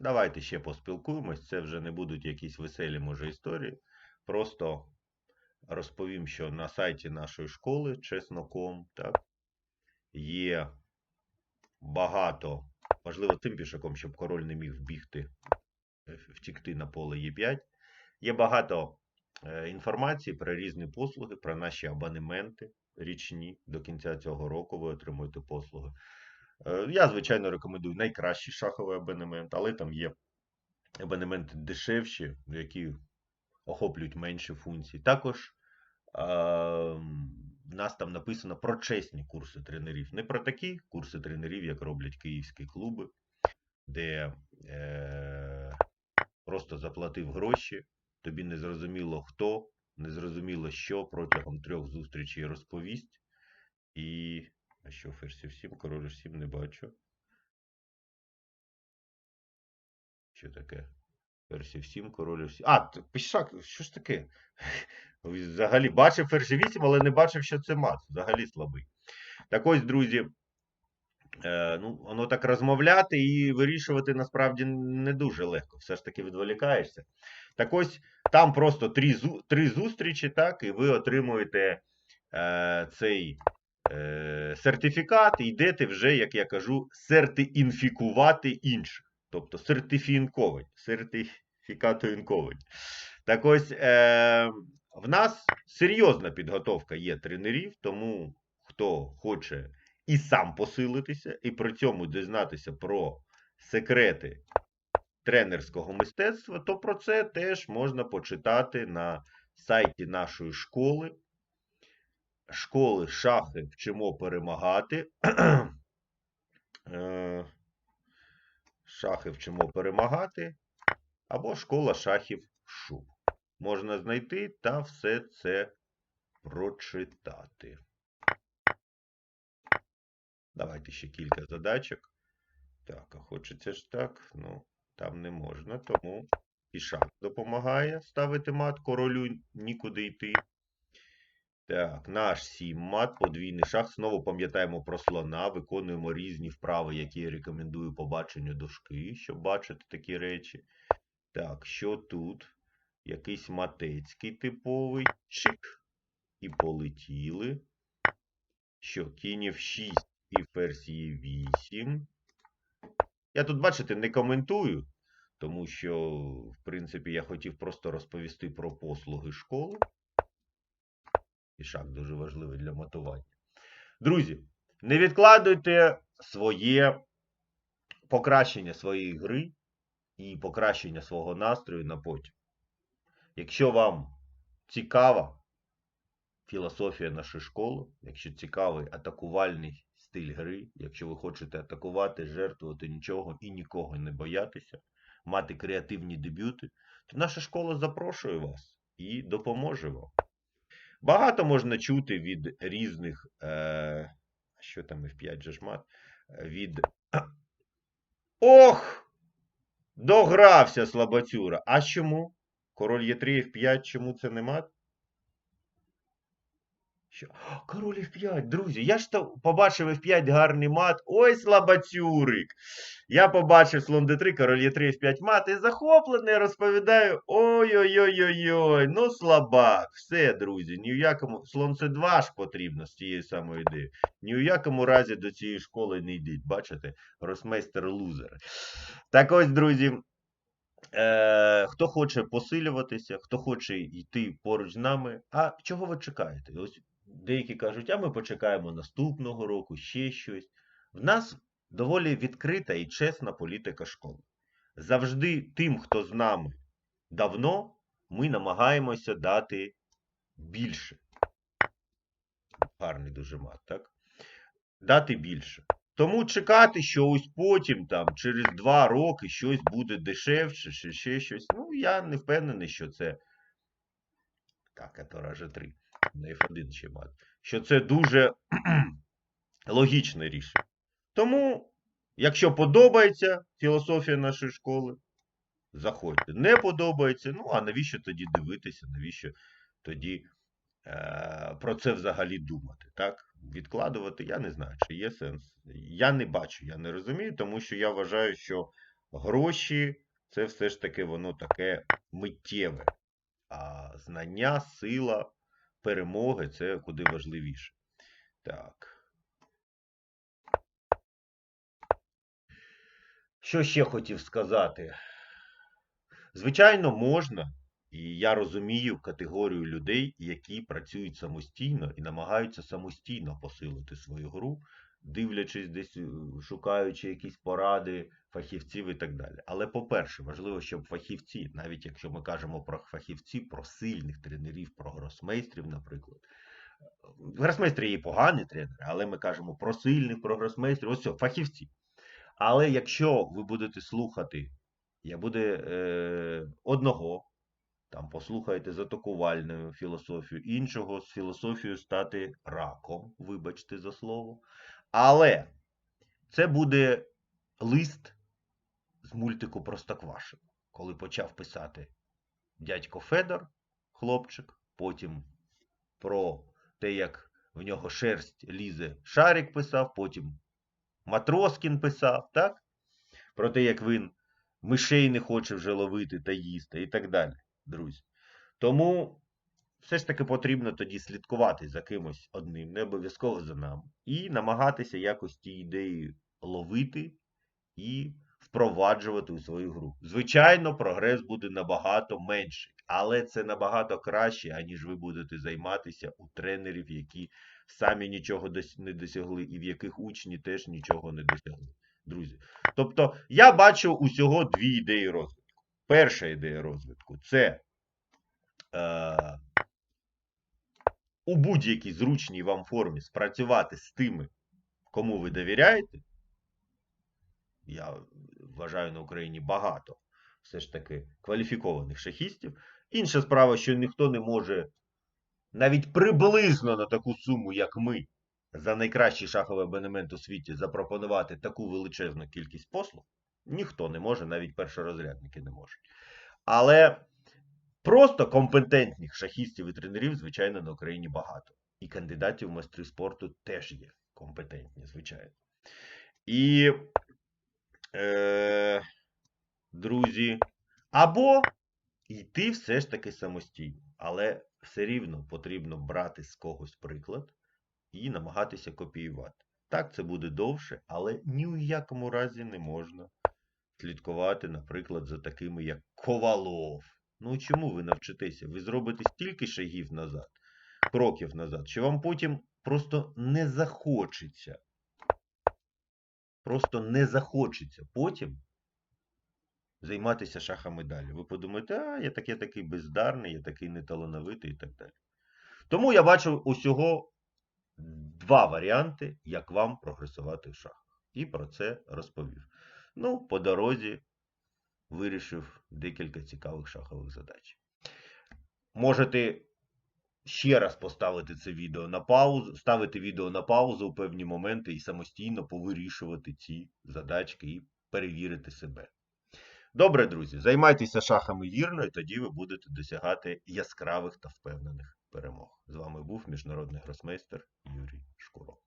Давайте ще поспілкуємось. Це вже не будуть якісь веселі, може, історії. Просто розповім, що на сайті нашої школи, чесно.ком, так, є багато, можливо, тим пішаком, щоб король не міг вбігти, е, втікти на поле Е5. Є багато е, інформації про різні послуги, про наші абонементи річні. До кінця цього року ви отримуєте послуги. Е, Я, звичайно, рекомендую найкращий шаховий абонемент, але там є абонементи дешевші, які охоплюють менше функцій. Також в нас там написано про чесні курси тренерів. Не про такі курси тренерів, як роблять київські клуби, де е, просто заплатив гроші, тобі не зрозуміло хто, не зрозуміло що протягом трьох зустрічей розповість. І. А що, ферзь 7, король 7 не бачу. Що таке? Ферзь 7, король 7. А, пішак, що ж таке? Взагалі бачив ферзь 8, але не бачив, що це мат. Взагалі слабий. Так ось, друзі, е, ну, воно так розмовляти і вирішувати насправді не дуже легко. Все ж таки відволікаєшся. Так ось, там просто три, три зустрічі, так, і ви отримуєте е, цей сертифікат, і йдете вже, як я кажу, сертифікувати інших. Тобто сертифіковані, сертифікатоінковані. Так ось, е, в нас серйозна підготовка є тренерів, тому хто хоче і сам посилитися, і при цьому дізнатися про секрети тренерського мистецтва, то про це теж можна почитати на сайті нашої школи. Школи шахи вчимо перемагати. Е, Шахи вчимо перемагати. Або школа шахів шуб. Можна знайти та все це прочитати. Давайте ще кілька задачок. Так, а хочеться ж так. Ну, там не можна, тому пішак допомагає ставити мат, королю нікуди йти. Так, наш 7 мат, подвійний шах. Знову пам'ятаємо про слона, виконуємо різні вправи, які я рекомендую по баченню дошки, щоб бачити такі речі. Так, що тут? Якийсь матецький типовий. Чик. І полетіли. Що, кінів 6 і ферзь є 8. Я тут, бачите, не коментую, тому що, в принципі, я хотів просто розповісти про послуги школи. І шаг дуже важливий для мотивання. Друзі, не відкладуйте своє покращення своєї гри і покращення свого настрою на потім. Якщо вам цікава філософія нашої школи, якщо цікавий атакувальний стиль гри, якщо ви хочете атакувати, жертвувати нічого і нікого не боятися, мати креативні дебюти, то наша школа запрошує вас і допоможе вам. Багато можна чути від різних, е, що там F5 же шмат, від. Ох! Догрався слабацюра. А чому? Король Є3, F5, чому це не мат? Що? Король F5, друзі, я ж то побачив F5 гарний мат. Ой, слабацюрик. Я побачив слон D3, король Є3, F5 мат і захоплений розповідаю. Ой-ой-ой-ой-ой, ну слабак. Все, друзі, ні в якому. Слон C2 ж потрібно з тією самою ідеєю. Ні в якому разі до цієї школи не йдіть. Бачите, росмейстер лузер. Так ось, друзі. Е, хто хоче посилюватися, хто хоче йти поруч з нами. А чого ви чекаєте? Ось деякі кажуть, а ми почекаємо наступного року, ще щось. В нас доволі відкрита і чесна політика школи. Завжди тим, хто з нами давно, ми намагаємося дати більше. Гарний дуже мат, так? Дати більше. Тому чекати, що ось потім, там, через два роки щось буде дешевше, чи ще щось. Ну, я не впевнений, що це. Так, это раже 3. На F1 ще мат. Що це дуже логічне рішення. Тому, якщо подобається філософія нашої школи, заходьте. Не подобається, ну а навіщо тоді дивитися, навіщо тоді е, про це взагалі думати? Так? Відкладувати, я не знаю, чи є сенс. Я не бачу, я не розумію, тому що я вважаю, що гроші це все ж таки воно таке миттєве. А знання, сила, перемоги це куди важливіше. Так. Що ще хотів сказати? Звичайно, можна, і я розумію категорію людей, які працюють самостійно і намагаються самостійно посилити свою гру, дивлячись десь, е, шукаючи якісь поради фахівців і так далі. Але, по-перше, важливо, щоб фахівці, навіть якщо ми кажемо про фахівці, про сильних тренерів, про гросмейстрів, наприклад. Гросмейстри є погані тренери, але ми кажемо про сильних, про гросмейстрів, ось все, фахівці. Але якщо ви будете слухати, я буде е, одного, там послухаєте з атакувальною філософію, іншого з філософією стати раком, вибачте за слово. Але це буде лист з мультику Простоквашино, коли почав писати дядько Федор, хлопчик, потім про те, як в нього шерсть лізе, Шарик писав, потім Матроскін писав, так? Про те, як він мишей не хоче вже ловити та їсти і так далі, друзі. Тому все ж таки потрібно тоді слідкувати за кимось одним, не обов'язково за нами, і намагатися якось ті ідеї ловити і впроваджувати у свою гру. Звичайно, прогрес буде набагато менший, але це набагато краще, аніж ви будете займатися у тренерів, які самі нічого не досягли, і в яких учні теж нічого не досягли. Друзі. Тобто, я бачу усього дві ідеї розвитку. Перша ідея розвитку це е, у будь-якій зручній вам формі спрацювати з тими, кому ви довіряєте. Я вважаю на Україні багато все ж таки кваліфікованих шахістів. Інша справа, що ніхто не може навіть приблизно на таку суму, як ми, за найкращий шаховий абонемент у світі запропонувати таку величезну кількість послуг. Ніхто не може, навіть першорозрядники не можуть. Але просто компетентних шахістів і тренерів, звичайно, на Україні багато. І кандидатів в майстри спорту теж є компетентні, звичайно. І, е, друзі, або йти все ж таки самостійно, але все рівно потрібно брати з когось приклад і намагатися копіювати. Так, це буде довше, але ні в якому разі не можна слідкувати, наприклад, за такими, як Ковалов. Ну чому ви навчитеся? Ви зробите стільки шагів назад, кроків назад, що вам потім просто не захочеться. Просто не захочеться потім займатися шахами далі. Ви подумаєте, а я такий, такий бездарний, я такий неталановитий і так далі. Тому я бачу усього два варіанти, як вам прогресувати в шахах. І про це розповів. Ну, по дорозі вирішив декілька цікавих шахових задач. Можете ще раз поставити це відео на паузу, ставити відео на паузу у певні моменти і самостійно повирішувати ці задачки і перевірити себе. Добре, друзі, займайтеся шахами вірно, і тоді ви будете досягати яскравих та впевнених перемог. З вами був міжнародний гросмейстер Юрій Шкуров.